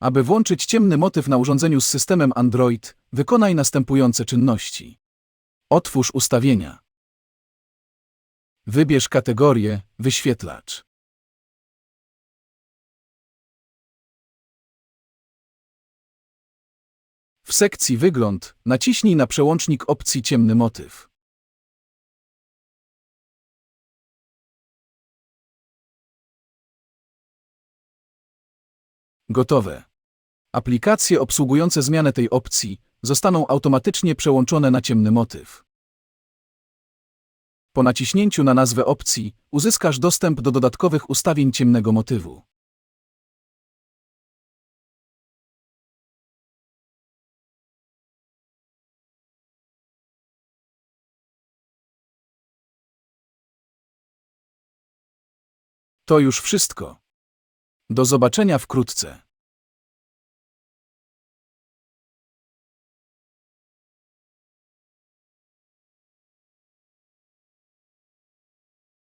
Aby włączyć ciemny motyw na urządzeniu z systemem Android, wykonaj następujące czynności. Otwórz ustawienia. Wybierz kategorię Wyświetlacz. W sekcji Wygląd naciśnij na przełącznik opcji Ciemny motyw. Gotowe. Aplikacje obsługujące zmianę tej opcji zostaną automatycznie przełączone na ciemny motyw. Po naciśnięciu na nazwę opcji uzyskasz dostęp do dodatkowych ustawień ciemnego motywu. To już wszystko. Do zobaczenia wkrótce.